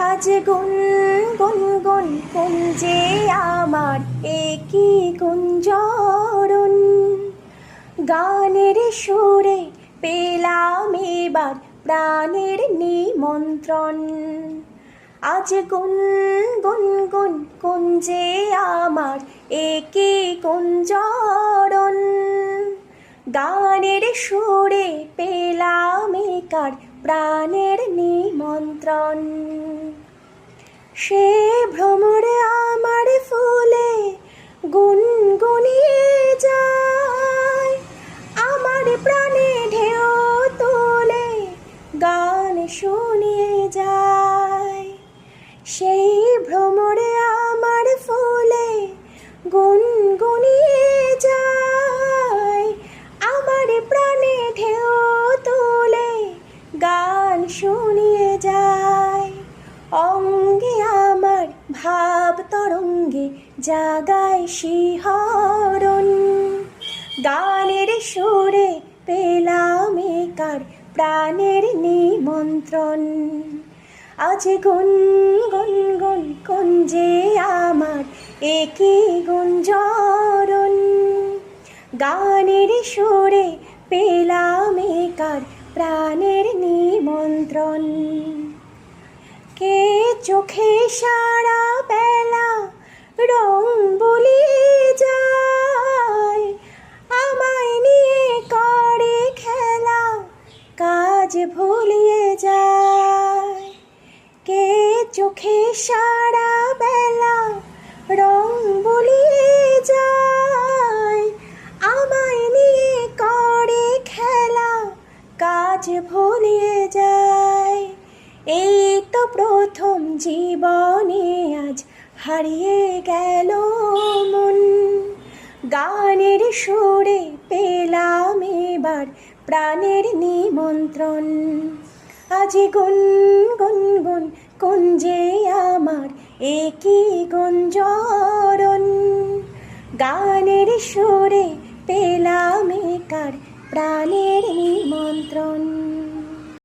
আজ গুন গুন গুন কুঞ্জে আমার একই কুঞ্জরণ গানের সুরে পেলাম এবার প্রাণের নিমন্ত্রণ। আজ গুন গুন গুন কুঞ্জে আমার একে কুঞ্জরণ গানের সুরে পেলাম একার প্রাণের নিমন্ত্রণ। সে ভ্রমর আমার ফুলে গুনগুনিয়ে যায়। আমার প্রাণে ঢেউ তোলে, গান শুনিয়ে যায়। সেই ভ্রমরে আমার ফুলে গুনগুনিয়ে ভাব তরঙ্গে জাগায় শিহরণ। গানের সুরে পেলাম একার প্রাণের নিমন্ত্রণ। আজ গুন গুন গুন কুঞ্জে আমার একই গুঞ্জরণ। গানের সুরে পেলাম একার প্রাণের নিমন্ত্রণ। চোখে সারা বেলা রং বলিয়ে যায়। আমায় নিয়ে করে খেলা, কাজ ভুলিয়ে যায়। কে চোখে সারা বেলা রং বলিয়ে যায়? আমায় নিয়ে করে খেলা, কাজ ভুলিয়ে যায়। এই তো প্রথম জীবনে আজ হারিয়ে গেল মন। গানের সুরে পেলাম এবার প্রাণের নিমন্ত্রণ। আজ গুন গুন গুন কুঞ্জে আমার একই গুঞ্জরণ। গানের সুরে পেলাম একার প্রাণের নিমন্ত্রণ।